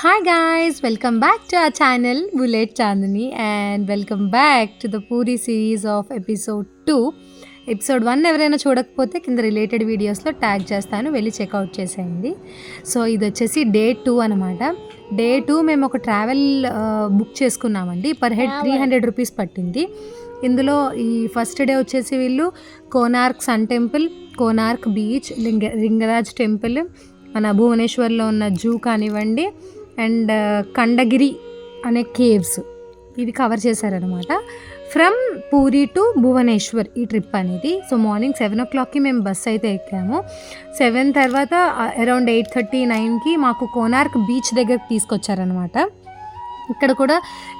Hi guys, welcome back to our channel Bullet Chandani and welcome back to the Puri series of episode 2. Episode one ఎవరైనా చూడకపోతే కింద related వీడియోస్లో tag చేస్తాను వెళ్ళి checkout చేసేయండి. So ఇది వచ్చేసి డే టూ అనమాట డే టూ మేము ఒక ట్రావెల్ బుక్ చేసుకున్నామండి. Per head three hundred rupees పట్టింది. ఇందులో ఈ ఫస్ట్ డే వచ్చేసి వీళ్ళు Konark sun temple Konark beach లింగ లింగరాజ్ టెంపుల్ మన భువనేశ్వర్లో ఉన్న జూ కానివ్వండి అండ్ కండగిరి అనే కేవ్స్ ఇవి కవర్ చేశారనమాట ఫ్రమ్ పూరి టు భువనేశ్వర్ ఈ ట్రిప్ అనేది. సో మార్నింగ్ సెవెన్ ఓ క్లాక్కి మేము బస్ అయితే ఎక్కాము. సెవెన్ తర్వాత అరౌండ్ ఎయిట్ థర్టీ నైన్కి మాకు కోనార్క్ బీచ్ దగ్గరికి తీసుకొచ్చారనమాట ఇక్కడ కూడా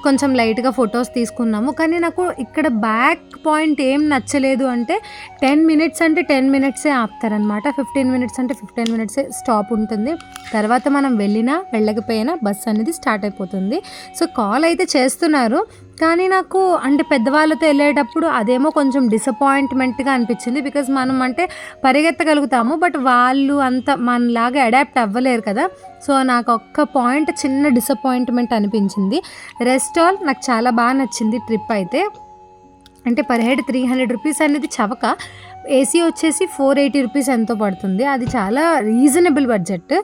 కొంచెం లైట్గా ఫొటోస్ తీసుకున్నాము. కానీ నాకు ఇక్కడ బ్యాక్ పాయింట్ ఏం నచ్చలేదు అంటే టెన్ మినిట్స్ అంటే టెన్ మినిట్సే ఆపుతారనమాట ఫిఫ్టీన్ మినిట్స్ అంటే ఫిఫ్టీన్ మినిట్సే స్టాప్ ఉంటుంది. తర్వాత మనం వెళ్ళినా వెళ్ళకపోయినా బస్ అనేది స్టార్ట్ అయిపోతుంది. సో కాల్ అయితే చేస్తున్నారు. కానీ నాకు అంటే పెద్దవాళ్ళతో వెళ్ళేటప్పుడు అదేమో కొంచెం డిసప్పాయింట్మెంట్గా అనిపించింది బికాజ్ మనం అంటే పరిగెత్తగలుగుతాము. బట్ వాళ్ళు అంత మనలాగా అడాప్ట్ అవ్వలేరు కదా. సో నాకు ఒక్క పాయింట్ చిన్న డిసప్పాయింట్మెంట్ అనిపించింది. రెస్ట్ ఆల్ నాకు చాలా బాగా నచ్చింది ట్రిప్ అయితే. అంటే per head three hundred rupees అనేది చవక ఏసీ వచ్చేసి ఫోర్ ఎయిటీ రూపీస్ ఎంతో పడుతుంది. అది చాలా రీజనబుల్ బడ్జెట్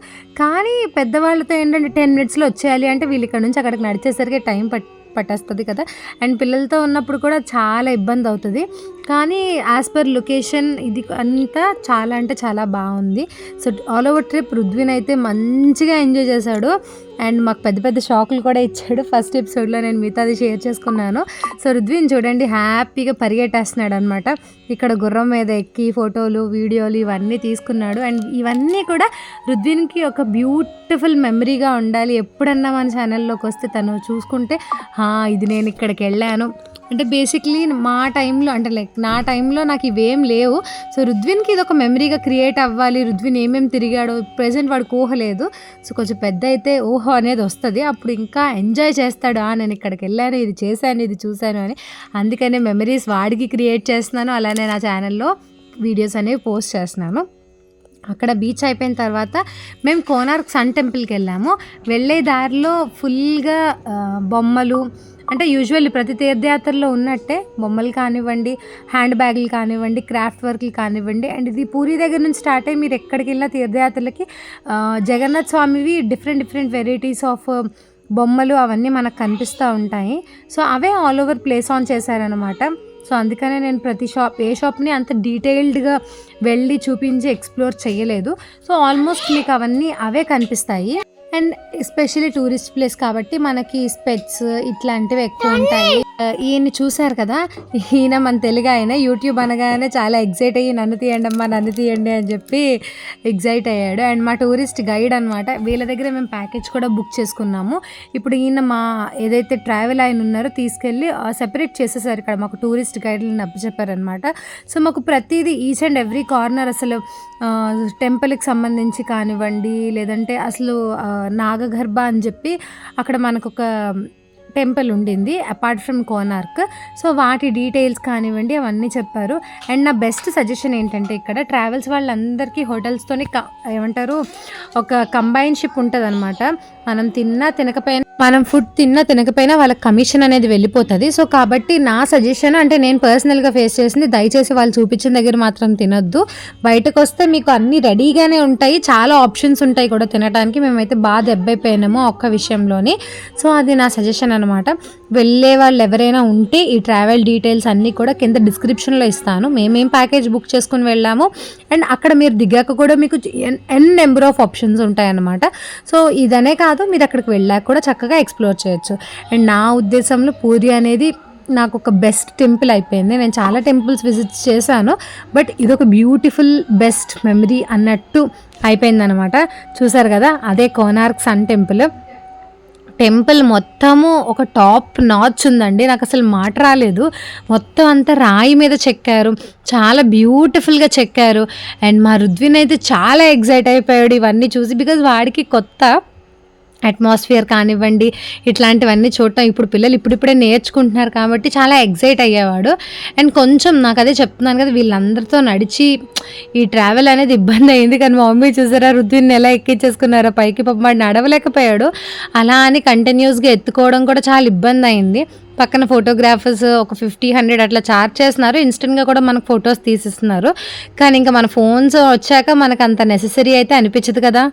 కానీ పెద్దవాళ్ళతో ఏంటంటే టెన్ మినిట్స్లో వచ్చేయాలి అంటే వీళ్ళు ఇక్కడ నుంచి అక్కడికి నడిచేసరికి టైం పట్టి పట్టేస్తుంది కదా. అండ్ పిల్లలతో ఉన్నప్పుడు కూడా చాలా ఇబ్బంది అవుతుంది కానీ యాజ్ పర్ లొకేషన్ ఇది అంతా చాలా అంటే చాలా బాగుంది. సో ఆల్ ఓవర్ ట్రిప్ రుద్విన్ అయితే మంచిగా ఎంజాయ్ చేశాడు. అండ్ మాకు పెద్ద పెద్ద షాకులు కూడా ఇచ్చాడు. ఫస్ట్ ఎపిసోడ్లో నేను మిగతాది షేర్ చేసుకున్నాను. సో రుద్విన్ చూడండి హ్యాపీగా పరిగెట్టేస్తున్నాడు అనమాట ఇక్కడ గుర్రం మీద ఎక్కి ఫోటోలు వీడియోలు ఇవన్నీ తీసుకున్నాడు. అండ్ ఇవన్నీ కూడా రుద్విన్కి ఒక బ్యూటిఫుల్ మెమరీగా ఉండాలి. ఎప్పుడన్నా మన ఛానల్లోకి వస్తే తను చూసుకుంటే "హా, ఇది నేను ఇక్కడికి వెళ్ళాను. అంటే బేసిక్లీ మా టైంలో అంటే లైక్ నా టైంలో నాకు ఇవేం లేవు. సో రుద్విన్కి ఇది ఒక మెమరీగా క్రియేట్ అవ్వాలి. రుద్విన్ ఏమేమి తిరిగాడో ప్రజెంట్ వాడికి ఊహ లేదు సో కొంచెం పెద్ద అయితే ఊహ అనేది వస్తుంది. అప్పుడు ఇంకా ఎంజాయ్ చేస్తాడు ఆ నేను ఇక్కడికి వెళ్ళాను ఇది చేశాను ఇది చూశాను అని. అందుకనే మెమరీస్ వాడికి క్రియేట్ చేస్తున్నాను. అలానే నా ఛానల్లో వీడియోస్ అనేవి పోస్ట్ చేస్తున్నాను. అక్కడ బీచ్ అయిపోయిన తర్వాత మేము కోనార్క్ సన్ టెంపుల్కి వెళ్ళాము. వెళ్ళే దారిలో ఫుల్గా బొమ్మలు అంటే యూజువల్లీ ప్రతి తీర్థయాత్రలో ఉన్నట్టే బొమ్మలు కానివ్వండి హ్యాండ్ బ్యాగులు కానివ్వండి క్రాఫ్ట్ వర్క్లు కానివ్వండి. అండ్ ఇది పూరి దగ్గర నుంచి స్టార్ట్ అయ్యి మీరు ఎక్కడికి వెళ్ళినా తీర్థయాత్రలకి జగన్నాథ్ స్వామివి డిఫరెంట్ డిఫరెంట్ వెరైటీస్ ఆఫ్ బొమ్మలు అవన్నీ మనకు కనిపిస్తూ ఉంటాయి. సో అవే ఆల్ ఓవర్ ప్లేస్ ఆన్ చేశారనమాట సో అందుకనే నేను ప్రతి షాప్ ఏ షాప్ని అంత డీటెయిల్డ్గా వెళ్ళి చూపించి ఎక్స్ప్లోర్ చేయలేదు. సో ఆల్మోస్ట్ మీకు అవన్నీ అవే కనిపిస్తాయి. అండ్ ఎస్పెషల్లీ టూరిస్ట్ ప్లేస్ కాబట్టి మనకి స్పెట్స్ ఇట్లాంటివి ఎక్కువ ఉంటాయి. ఈయన్ని చూశారు కదా? ఈయన మన తెలుగు ఆయన యూట్యూబ్ అనగానే చాలా ఎగ్జైట్ అయ్యి నన్ను తీయండి అమ్మా నన్ను తీయండి అని చెప్పి ఎగ్జైట్ అయ్యాడు. అండ్ మా టూరిస్ట్ గైడ్ అనమాట వీళ్ళ దగ్గర మేము ప్యాకేజ్ కూడా బుక్ చేసుకున్నాము. ఇప్పుడు ఈయన మా ఏదైతే ట్రావెల్ ఆయన ఉన్నారో తీసుకెళ్ళి సెపరేట్ చేసేసారు ఇక్కడ మాకు టూరిస్ట్ గైడ్లను అప్పచెప్పారనమాట సో మాకు ప్రతిదీ ఈచ్ అండ్ ఎవ్రీ కార్నర్ అసలు టెంపుల్కి సంబంధించి కానివ్వండి లేదంటే అసలు నాగగర్భ అని చెప్పి అక్కడ మనకు ఒక టెంపుల్ ఉండింది అపార్ట్ ఫ్రమ్ కోనార్క్ సో వాటి డీటెయిల్స్ కానివ్వండి అవన్నీ చెప్పారు. అండ్ నా బెస్ట్ సజెషన్ ఏంటంటే ఇక్కడ ట్రావెల్స్ వాళ్ళందరికీ హోటల్స్తోనే క- ఏమంటారు ఒక కంబైన్షిప్ ఉంటుంది అనమాట మనం తిన్నా తినకపోయినా మనం ఫుడ్ తిన్నా తినకపోయినా వాళ్ళకి కమిషన్ అనేది వెళ్ళిపోతుంది. సో కాబట్టి నా సజెషన్ అంటే నేను పర్సనల్గా ఫేస్ చేసింది దయచేసి వాళ్ళు చూపించిన దగ్గర మాత్రం తినొద్దు. బయటకు వస్తే మీకు అన్నీ రెడీగానే ఉంటాయి. చాలా ఆప్షన్స్ ఉంటాయి కూడా తినడానికి మేమైతే బాగా దెబ్బైపోయినాము ఒక్క విషయంలోని. సో అది నా సజెషన్ అనమాట వెళ్ళే వాళ్ళు ఎవరైనా ఉంటే ఈ ట్రావెల్ డీటెయిల్స్ అన్నీ కూడా కింద డిస్క్రిప్షన్లో ఇస్తాను. మేమేం ప్యాకేజ్ బుక్ చేసుకుని వెళ్ళాము. అండ్ అక్కడ మీరు దిగాక కూడా మీకు n n number of options ఉంటాయన్నమాట. సో ఇదనే కాదు మీరు అక్కడికి వెళ్ళాక కూడా చక్కగా ఎక్స్ప్లోర్ చేయొచ్చు. అండ్ నా ఉద్దేశంలో పూరి అనేది నాకు ఒక బెస్ట్ టెంపుల్ అయిపోయింది. నేను చాలా టెంపుల్స్ విజిట్ చేశాను. బట్ ఇదొక బ్యూటిఫుల్ బెస్ట్ మెమరీ అన్నట్టు అయిపోయిందనమాట. చూసారు కదా అదే కోనార్క్ సన్ టెంపుల్. టెంపుల్ మొత్తము ఒక టాప్ నాచ్ ఉందండి. నాకు అసలు మాట రాలేదు. మొత్తం అంతా రాయి మీద చెక్కారు. చాలా బ్యూటిఫుల్గా చెక్కారు. అండ్ మా రుద్విన్ అయితే చాలా ఎగ్జైట్ అయిపోయాడు ఇవన్నీ చూసి. బికాజ్ వాడికి కొత్త అట్మాస్ఫియర్ కానివ్వండి ఇట్లాంటివన్నీ చూడటం ఇప్పుడు పిల్లలు ఇప్పుడిప్పుడే నేర్చుకుంటున్నారు కాబట్టి చాలా ఎగ్జైట్ అయ్యేవాడు. అండ్ కొంచెం నాకు అదే చెప్తున్నాను కదా వీళ్ళందరితో నడిచి ఈ ట్రావెల్ అనేది ఇబ్బంది అయింది కానీ మా మమ్మీ చూసారా రుద్విన్ ఎలా ఎక్కించేసుకున్నారో పైకి పాప వాడు నడవలేకపోయాడు. అలా అని కంటిన్యూస్గా ఎత్తుకోవడం కూడా చాలా ఇబ్బంది అయింది. పక్కన ఫోటోగ్రాఫర్స్ ఒక ఫిఫ్టీ హండ్రెడ్ అట్లా చార్జ్ చేస్తున్నారు. ఇన్స్టెంట్గా కూడా మనకు ఫొటోస్ తీసిస్తున్నారు. కానీ ఇంకా మన ఫోన్స్ వచ్చాక మనకు అంత నెససరీ అయితే అనిపించదు కదా.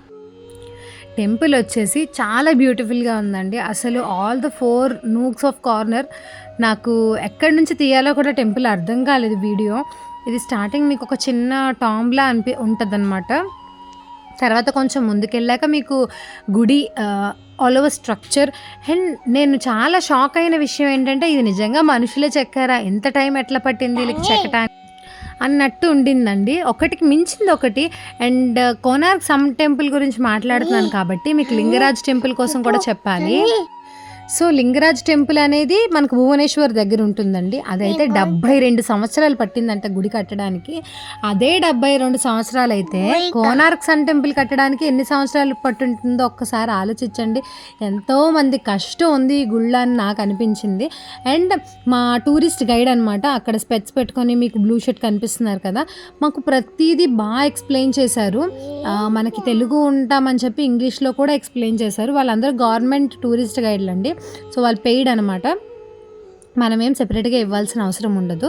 టెంపుల్ వచ్చేసి చాలా బ్యూటిఫుల్గా ఉందండి. అసలు all the four nooks of corner నాకు ఎక్కడి నుంచి తీయాలో కూడా టెంపుల్ అర్థం కాలేదు వీడియో. ఇది స్టార్టింగ్ మీకు ఒక చిన్న టాంబ్లా అనిపి ఉంటుందన్నమాట. తర్వాత కొంచెం ముందుకెళ్ళాక మీకు గుడి ఆల్ ఓవర్ స్ట్రక్చర్ అండ్ నేను చాలా షాక్ అయిన విషయం ఏంటంటే ఇది నిజంగా మనుషులే చెక్కారా? ఎంత టైం ఎట్లా పట్టింది? వీళ్ళకి చెక్కటానికి అన్నట్టు ఉండిందండి. ఒకటికి మించింది ఒకటి. అండ్ కోనార్క్ సమ్ టెంపుల్ గురించి మాట్లాడుతున్నాను కాబట్టి మీకు లింగరాజ్ టెంపుల్ కోసం కూడా చెప్పాలి. సో లింగరాజ్ టెంపుల్ అనేది మనకు భువనేశ్వర్ దగ్గర ఉంటుందండి. అదైతే డెబ్బై రెండు సంవత్సరాలు పట్టిందంట గుడి కట్టడానికి. అదే డెబ్బై రెండు సంవత్సరాలు అయితే కోనార్క్ సన్ టెంపుల్ కట్టడానికి ఎన్ని సంవత్సరాలు పట్టుంటుందో ఒక్కసారి ఆలోచించండి. ఎంతో మంది కష్టం ఉంది ఈ గుళ్ళ అని నాకు అనిపించింది. అండ్ మా టూరిస్ట్ గైడ్ అనమాట అక్కడ స్పెట్స్ పెట్టుకొని మీకు బ్లూ షర్ట్ కనిపిస్తున్నారు కదా మాకు ప్రతిదీ బాగా ఎక్స్ప్లెయిన్ చేశారు. మనకి తెలుగు ఉంటామని చెప్పి ఇంగ్లీష్లో కూడా ఎక్స్ప్లెయిన్ చేశారు. వాళ్ళందరూ గవర్నమెంట్ టూరిస్ట్ గైడ్లు అండి సో వాళ్ళు పెయిడ్ అనమాట మనమేం సెపరేట్గా ఇవ్వాల్సిన అవసరం ఉండదు.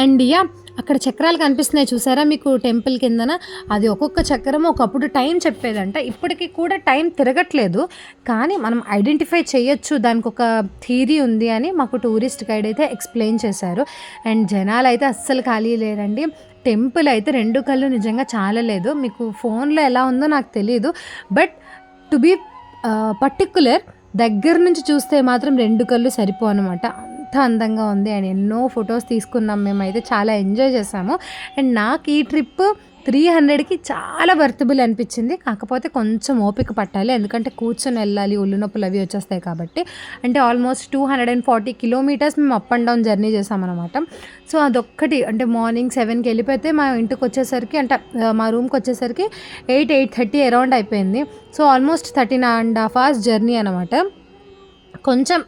అండ్ యా అక్కడ చక్రాలు కనిపిస్తున్నాయి చూసారా మీకు టెంపుల్ కిందన? అది ఒక్కొక్క చక్రం ఒకప్పుడు టైం చెప్పేదంట. ఇప్పటికీ కూడా టైం తిరగట్లేదు. కానీ మనం ఐడెంటిఫై చేయొచ్చు. దానికి ఒక థీరీ ఉంది అని మాకు టూరిస్ట్ గైడ్ అయితే ఎక్స్ప్లెయిన్ చేశారు. అండ్ జనాలు అయితే అస్సలు ఖాళీ లేరండి. టెంపుల్ అయితే రెండు కళ్ళు నిజంగా చాలలేదు. మీకు ఫోన్లో ఎలా ఉందో నాకు తెలియదు బట్ టు బీ పర్టిక్యులర్ దగ్గర నుంచి చూస్తే మాత్రం రెండు కళ్ళు సరిపో అనమాట అంత అందంగా ఉంది. అండ్ ఎన్నో ఫొటోస్ తీసుకున్నాం. మేమైతే చాలా ఎంజాయ్ చేసాము. అండ్ నాకు ఈ ట్రిప్ త్రీ హండ్రెడ్కి చాలా వర్తబుల్ అనిపించింది. కాకపోతే కొంచెం ఓపిక పట్టాలి. ఎందుకంటే కూర్చొని వెళ్ళాలి ఒళ్ళు నొప్పులు అవి వచ్చేస్తాయి కాబట్టి. అంటే almost two hundred and forty kilometres మేము అప్ అండ్ డౌన్ జర్నీ చేసామన్నమాట. సో అదొక్కటి. అంటే మార్నింగ్ సెవెన్కి వెళ్ళిపోతే మా ఇంటికి వచ్చేసరికి అంటే మా రూమ్కి వచ్చేసరికి ఎయిట్ ఎయిట్ థర్టీ అరౌండ్ అయిపోయింది. So almost thirteen and half hours journey అనమాట కొంచెం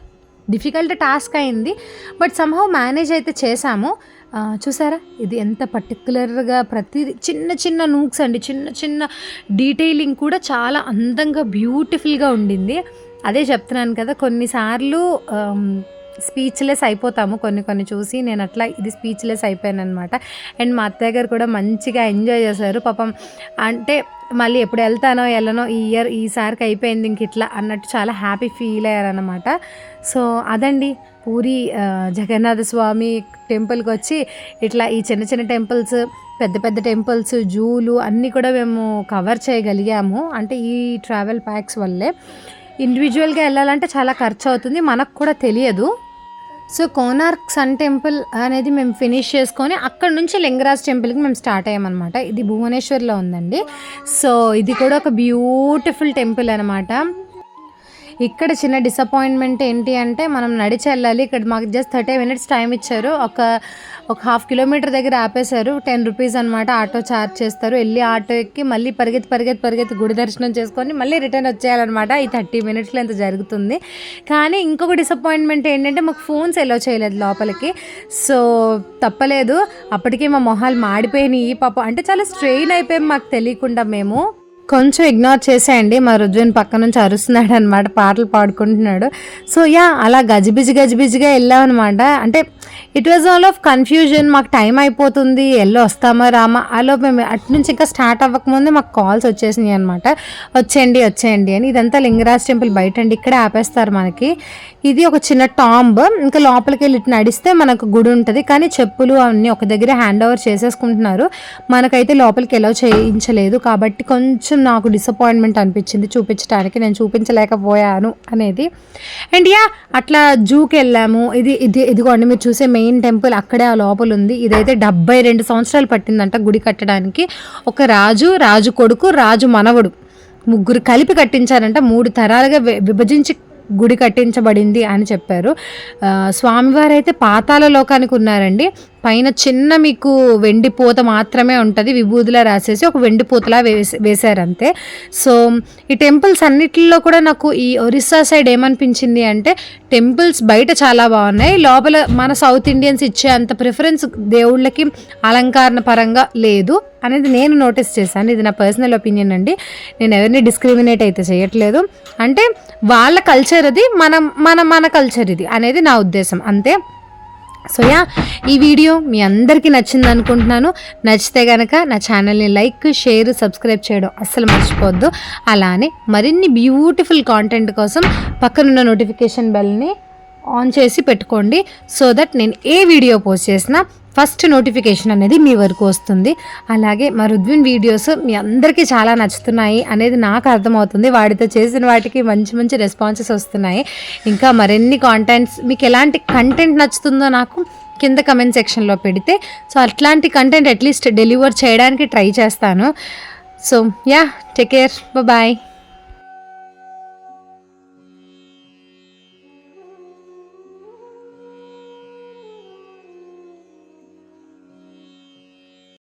డిఫికల్ట్ టాస్క్ అయింది. బట్ సంహౌ మేనేజ్ అయితే చేశాము చూసారా? ఇది ఎంత పర్టికులర్గా ప్రతి చిన్న చిన్న నూక్స్ అండి. చిన్న చిన్న డీటెయిలింగ్ కూడా చాలా అందంగా బ్యూటిఫుల్గా ఉండింది. అదే చెప్తున్నాను కదా కొన్నిసార్లు స్పీచ్లెస్ అయిపోతాము కొన్ని కొన్ని చూసి. నేను అట్లా ఇది స్పీచ్లెస్ అయిపోయాను అనమాట అండ్ మా అత్తయ్య గారు కూడా మంచిగా ఎంజాయ్ చేశారు. పాపం అంటే మళ్ళీ ఎప్పుడు వెళ్తానో వెళ్ళనో ఈ ఇయర్ ఈసారికి అయిపోయింది ఇంక ఇట్లా అన్నట్టు చాలా హ్యాపీ ఫీల్ అయ్యారనమాట సో అదండి. పూరి జగన్నాథ స్వామి టెంపుల్కి వచ్చి ఇట్లా ఈ చిన్న చిన్న టెంపుల్స్ పెద్ద పెద్ద టెంపుల్స్ జూలు అన్నీ కూడా మేము కవర్ చేయగలిగాము. అంటే ఈ ట్రావెల్ ప్యాక్స్ వల్లే. ఇండివిజువల్గా వెళ్ళాలంటే చాలా ఖర్చు అవుతుంది మనకు కూడా తెలియదు. సో కోనార్క్ సన్ టెంపుల్ అనేది మేము ఫినిష్ చేసుకొని అక్కడ నుంచి లింగరాజ్ టెంపుల్కి మేము స్టార్ట్ అయ్యామన్నమాట. ఇది భువనేశ్వర్లో ఉందండి. సో ఇది కూడా ఒక బ్యూటిఫుల్ టెంపుల్ అనమాట ఇక్కడ చిన్న డిసప్పాయింట్మెంట్ ఏంటి అంటే మనం నడిచి వెళ్ళాలి. ఇక్కడ మాకు జస్ట్ థర్టీ మినిట్స్ టైం ఇచ్చారు. ఒక ఒక హాఫ్ కిలోమీటర్ దగ్గర ఆపేశారు. టెన్ రూపీస్ అనమాట ఆటో ఛార్జ్ చేస్తారు. వెళ్ళి ఆటో ఎక్కి మళ్ళీ పరిగెత్తి పరిగెత్తి పరిగెత్తి గుడి దర్శనం చేసుకొని మళ్ళీ రిటర్న్ వచ్చేయాలన్నమాట. ఈ థర్టీ మినిట్స్లో ఎంత జరుగుతుంది. కానీ ఇంకొక డిసప్పాయింట్మెంట్ ఏంటంటే మాకు ఫోన్స్ ఎలో చేయలేదు లోపలికి. సో తప్పలేదు. అప్పటికే మా మొహాలు మాడిపోయినాయి. పాప అంటే చాలా స్ట్రెయిన్ అయిపోయాం మాకు తెలియకుండా మేము. కొంచెం ఇగ్నోర్ చేసేయండి. మా రుజ్వన్ పక్క నుంచి అరుస్తున్నాడు అనమాట పాటలు పాడుకుంటున్నాడు. సో యా అలా గజిబిజి గజిబిజిగా వెళ్ళాం అనమాట అంటే it was all of confusion మాకు టైం అయిపోతుంది. ఎల్లో వస్తామా రామా? అలా మేము అటు నుంచి ఇంకా స్టార్ట్ అవ్వకముందే మాకు కాల్స్ వచ్చేసినాయి అనమాట వచ్చేయండి వచ్చేయండి అని. ఇదంతా లింగరాజ్ టెంపుల్ బయట అండి. ఇక్కడే ఆపేస్తారు మనకి. ఇది ఒక చిన్న టాంబ్ ఇంకా లోపలికి వెళ్ళి నడిస్తే మనకు గుడి ఉంటుంది. కానీ చెప్పులు అన్నీ ఒక దగ్గర హ్యాండ్ ఓవర్ చేసేసుకుంటున్నారు. మనకైతే లోపలికి ఎలా చేయించలేదు. కాబట్టి కొంచెం నాకు డిసప్పాయింట్మెంట్ అనిపించింది. చూపించడానికి నేను చూపించలేకపోయాను అనేది. అండ్ యా అట్లా జూకి వెళ్ళాము. ఇది ఇది ఇదిగోండి మీరు చూసే మెయిన్ టెంపుల్ అక్కడే ఆ లోపల ఉంది. ఇదైతే డెబ్బై రెండు సంవత్సరాలు పట్టిందంట గుడి కట్టడానికి. ఒక రాజు రాజు కొడుకు రాజు మనవడు ముగ్గురు కలిపి కట్టించారంట. మూడు తరాలుగా విభజించి గుడి కట్టించబడింది అని చెప్పారు. స్వామివారు అయితే పాతాల లోకానికి ఉన్నారండి. పైన చిన్న మీకు వెండి పూత మాత్రమే ఉంటుంది విభూదిలా రాసేసి ఒక వెండి పూతలా వేసి వేశారు అంతే సో ఈ టెంపుల్స్ అన్నిటిలో కూడా నాకు ఈ ఒరిస్సా సైడ్ ఏమనిపించింది అంటే టెంపుల్స్ బయట చాలా బాగున్నాయి. లోపల మన సౌత్ ఇండియన్స్ ఇచ్చే అంత ప్రిఫరెన్స్ దేవుళ్ళకి అలంకరణ పరంగా లేదు అనేది నేను నోటీస్ చేశాను. ఇది నా పర్సనల్ ఒపీనియన్ అండి. నేను ఎవరిని డిస్క్రిమినేట్ అయితే చేయట్లేదు. అంటే వాళ్ళ కల్చర్ అది మన మన మన కల్చర్ ఇది అనేది నా ఉద్దేశం. అంతే. సో యా ఈ వీడియో మీ అందరికీ నచ్చింది అనుకుంటున్నాను. నచ్చితే కనుక నా ఛానల్ని లైక్ షేర్ సబ్స్క్రైబ్ చేయడం అస్సలు మర్చిపోవద్దు. అలానే మరిన్ని బ్యూటిఫుల్ కాంటెంట్ కోసం పక్కనున్న నోటిఫికేషన్ బెల్ని ఆన్ చేసి పెట్టుకోండి. సో దట్ నేను ఏ వీడియో పోస్ట్ చేసినా ఫస్ట్ నోటిఫికేషన్ అనేది మీ వరకు వస్తుంది. అలాగే మా రుద్విన్ వీడియోస్ మీ అందరికీ చాలా నచ్చుతున్నాయి అనేది నాకు అర్థమవుతుంది. వాడితో చేసిన వాటికి మంచి మంచి రెస్పాన్సెస్ వస్తున్నాయి. ఇంకా మరిన్ని కాంటెంట్స్ మీకు ఎలాంటి కంటెంట్ నచ్చుతుందో నాకు కింద కమెంట్ సెక్షన్లో పెడితే సో అట్లాంటి కంటెంట్ అట్లీస్ట్ డెలివర్ చేయడానికి ట్రై చేస్తాను. So yeah take care bye